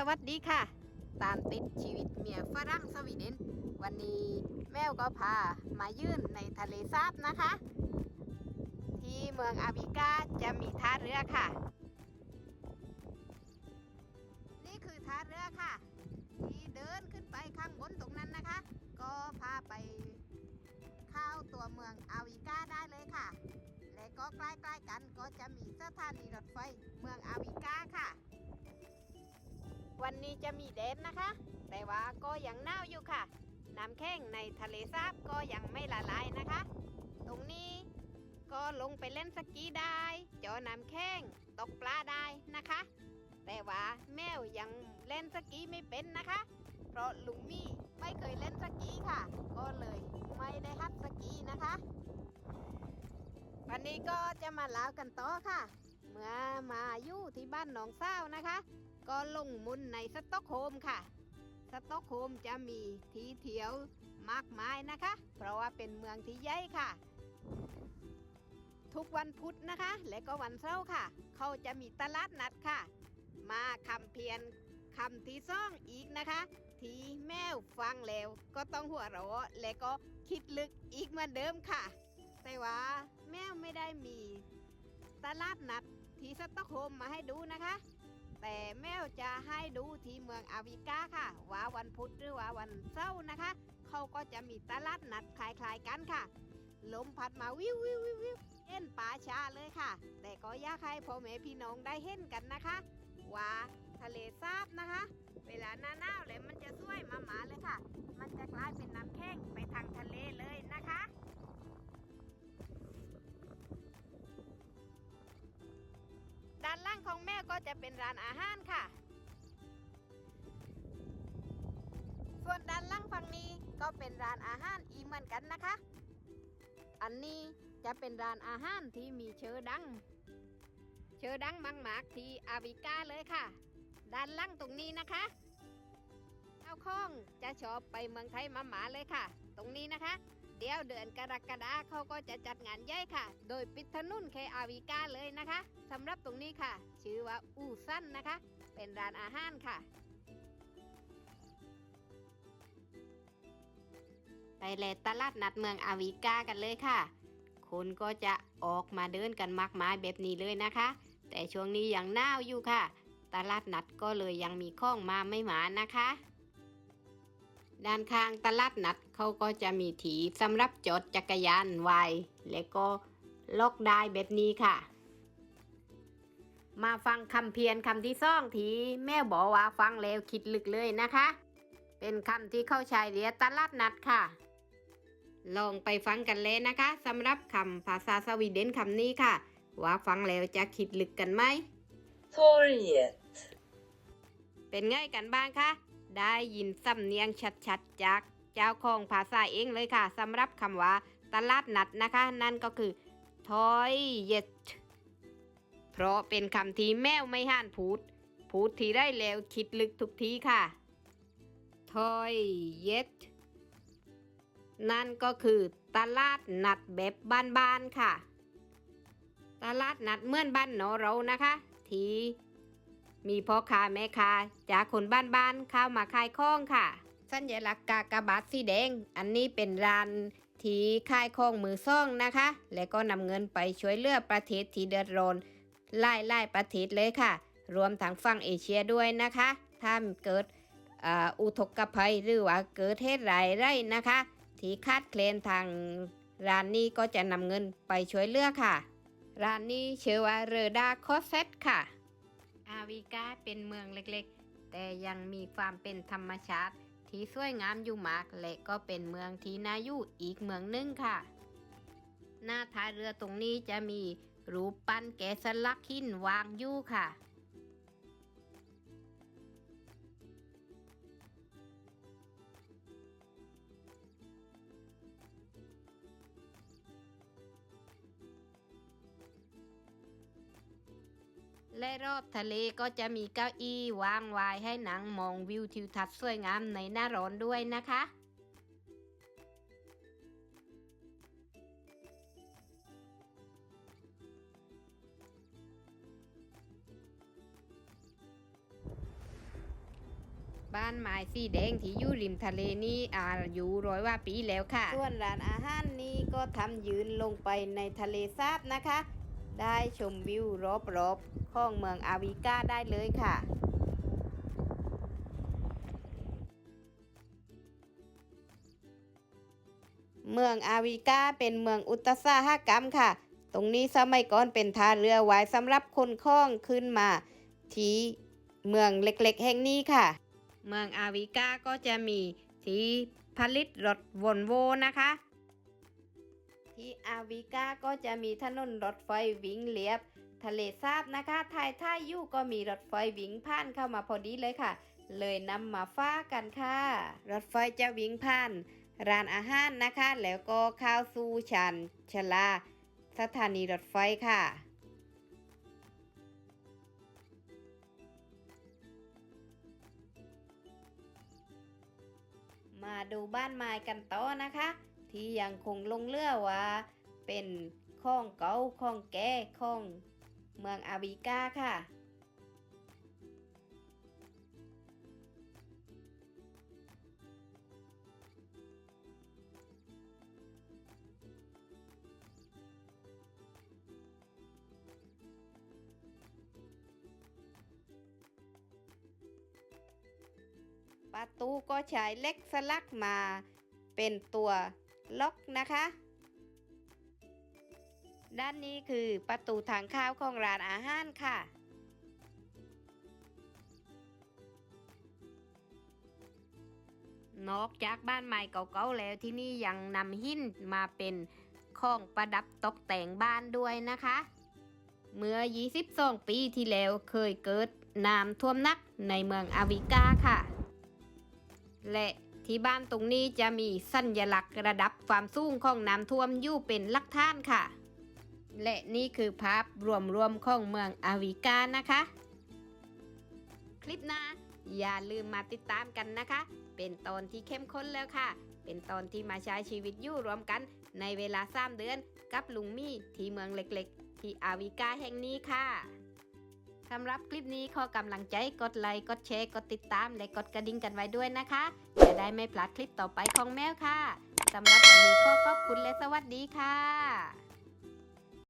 สวัสดีค่ะ ตามติดชีวิตเมียฝรั่งสวีเดน วันนี้แมวก็พามายื่นในทะเลสาบนะคะ ที่เมืองอาบิกาจะมีท่าเรือค่ะ นี่คือท่าเรือค่ะ ที่เดินขึ้นไปข้างบนตรงนั้นนะคะ ก็พาไปเข้าตัวเมืองอาวิกาได้เลยค่ะ และก็ใกล้ๆกันก็จะมีสถานีรถไฟเมืองอาวิกาค่ะ วันนี้จะมีแดดนะคะ แต่ว่าก็ยังหนาวอยู่ค่ะ น้ำแข็งในทะเลสาบก็ยังไม่ละลายนะคะ ตรงนี้ก็ลงไปเล่นสกีได้เจอน้ำแข็งตกปลาได้นะคะ แต่ว่าแมวยังเล่นสกีไม่เป็นนะคะ เพราะลุงมี่ไม่เคยเล่นสกีค่ะ ก็เลยไม่ได้หัดสกีนะคะ วันนี้ก็จะมาลาวกันต่อค่ะ เมื่อมาอยู่ที่บ้านหนองเศร้านะคะ ก็ลงมุนในสต็อกโฮมค่ะ สต็อกโฮมจะมีทีเที่ยวมากมายนะคะ เพราะว่าเป็นเมืองที่ใหญ่ค่ะ ทุกวันพุธนะคะ และก็วันเสาร์ค่ะ เขาจะมีตลาดนัดค่ะ มาคำเพียนคำที่ซ่องอีกนะคะ ทีแมวฟังแล้วก็ต้องหัวเราะและก็คิดลึกอีกเหมือนเดิมค่ะ แต่ว่าแมวไม่ได้มีตลาดนัดที่สต็อกโฮมมาให้ดูนะคะ แต่แมวจะให้ดูที่เมืองอาวิกาค่ะ ว่าวันพุธหรือว่าวันเสาร์นะคะ เขาก็จะมีตลาดนัดคล้ายๆกันค่ะ ลมพัดมาวิววิววิววิวเห็นป่าชาเลยค่ะ แต่ก็อยากให้พ่อแม่พี่น้องได้เห็นกันนะคะ ว่าทะเลสาบนะคะ เวลาหน้าหนาวเลยมันจะสวยมาหมาเลยค่ะ มันจะ ก็จะเป็นร้านอาหารค่ะ ส่วนด้านล่างฝั่งนี้ก็เป็นร้านอาหารอีกเหมือนกันนะคะ อันนี้จะเป็นร้านอาหารที่มีเชอดัง เชอดังมังมากที่อาวิกาเลยค่ะ ด้านล่างตรงนี้นะคะเจ้าข้องจะชอบไปเมืองไทยมาหมาเลยค่ะ ตรงนี้นะคะ เดี๋ยวเดือนกรกฎาเขาก็จะจัดงานใหญ่ค่ะ โดยปิดถนนเคอาวิกาเลยนะคะสำหรับตรงนี้ค่ะ ชื่อว่าอูซันนะคะ เป็นร้านอาหารค่ะ ไปแลตลาดนัดเมืองอาวิกากันเลยค่ะ คนก็จะออกมาเดินกันมากมายแบบนี้เลยนะคะ แต่ช่วงนี้ยังหนาวอยู่ค่ะ ตลาดนัดก็เลยยังมีข้องมาไม่หมานะคะ ด้านข้างตลาดนัดเขาก็จะมีถีสำหรับจอดจักรยานไวและก็ล็อกได้แบบนี้ค่ะ มาฟังคำเพียนคำที่ซ่องทีแม่บอกว่าฟังแล้วคิดลึกเลยนะคะ เป็นคำที่เข้าใช้เรียกตลาดนัดค่ะ ลองไปฟังกันเลยนะคะสำหรับคำภาษาสวีเดนคำนี้ค่ะ ว่าฟังแล้วจะคิดลึกกันไหม Torget. เป็นไงกันบ้างคะ ได้ยินสำเนียงชัดๆจากเจ้าของภาษาเองเลยค่ะสำหรับคำว่าตลาดนัดนะคะ นั่นก็คือทอยเยตเพราะเป็นคำที่แมวไม่ห่านพูด พูดทีได้แล้วคิดลึกทุกทีค่ะทอยเยตนั่นก็คือตลาดนัดแบบบ้านๆค่ะ ตลาดนัดเมื่อนบ้านเนอเรานะคะ ที มีพ่อค้าแม่ค้าจากคนบ้านๆเข้ามาขายของค่ะ สัญลักษณ์กากบาทสีแดง อันนี้เป็นร้านที่ขายของมือซ่องนะคะ และก็นำเงินไปช่วยเหลือประเทศที่เดือดร้อนหลายๆประเทศเลยค่ะ รวมทั้งฝั่งเอเชียด้วยนะคะ ถ้าเกิดอุทกภัยหรือว่าเกิดเหตุไรายไรนะคะ ที่คาดเคลนทางร้านนี้ก็จะนำเงินไปช่วยเหลือค่ะ ร้านนี้ชื่อว่าเรดาคอเซตค่ะ อาวิกาเป็นเมืองเล็กๆ แต่ยังมีความเป็นธรรมชาติ ที่สวยงามอยู่มาก และก็เป็นเมืองที่น่าอยู่อีกเมืองหนึงค่ะ หน้าท้ายเรือตรงนี้จะมีรูปปั้นแกะสลักหินวางอยู่ค่ะ และรอบทะเลก็จะมีเก้าอี้วางไว้ให้หนังมองวิวทิวทัศน์สวยงามในหน้าร้อนด้วยนะคะ บ้านไม้สีแดงที่อยู่ริมทะเลนี่อายุร้อยว่าปีแล้วค่ะ ส่วนร้านอาหารนี้ก็ทำยืนลงไปในทะเลสาบนะคะ ได้ชมวิวรอบๆของเมืองอาวิก้าได้เลยค่ะเมืองอาวิกาเป็นเมืองอุตสาหกรรมค่ะ ตรงนี้สมัยก่อนเป็นท่าเรือไว้สำหรับคนคล้องขึ้นมา ที่เมืองเล็กๆ แห่งนี้ค่ะ เมืองอาวิกาก็จะมีที่ผลิตรถวนโวนะคะ ที่อาวิกาก็จะมีถนนรถไฟวิ่งเลียบ ทะเลสาบนะคะทายท่ายู่ก็มีรถไฟวิ่งผ่านเข้ามาพอดีเลยค่ะ เลยนำมาฟ้ากันค่ะ รถไฟจะวิ่งผ่าน ร้านอาหารนะคะ แล้วก็ข้าวสู่ชันชลา สถานีรถไฟค่ะมาดูบ้านไม้กันต่อนะคะ ที่ยังคงลงเรือว่า เป็นข้องเก่าข้องแก่ข้องเมืองอาบิกาค่ะประตูก็ใช้เล็กสลักมาเป็นตัว ล็อกนะคะ ด้านนี้คือประตูทางเข้าของร้านอาหารค่ะ นอกจากบ้านใหม่เก่าๆแล้วที่นี่ยังนำหินมาเป็นของประดับตกแต่งบ้านด้วยนะคะ เมื่อ 22 ปีที่แล้วเคยเกิดน้ำท่วมนักในเมืองอาวิกาค่ะ และ ที่บ้านตรงนี้จะมีสัญลักษณ์ระดับความสูงของน้ำท่วมอยู่เป็นลักฐานค่ะ และนี่คือภาพรวมๆของเมืองอาวิกานะคะ คลิปหน้าอย่าลืมมาติดตามกันนะคะ เป็นตอนที่เข้มข้นแล้วค่ะ เป็นตอนที่มาใช้ชีวิตอยู่รวมกัน ในเวลาสามเดือนกับลุงมี่ที่เมืองเล็กๆ ที่อาวิกาแห่งนี้ค่ะ สำหรับคลิปนี้ขอกำลังใจกดไลค์กดแชร์กดติดตามและกดกระดิ่งกันไว้ด้วยนะคะ จะได้ไม่พลาดคลิปต่อไปของแมวค่ะสำหรับวันนี้ขอขอบคุณและสวัสดีค่ะ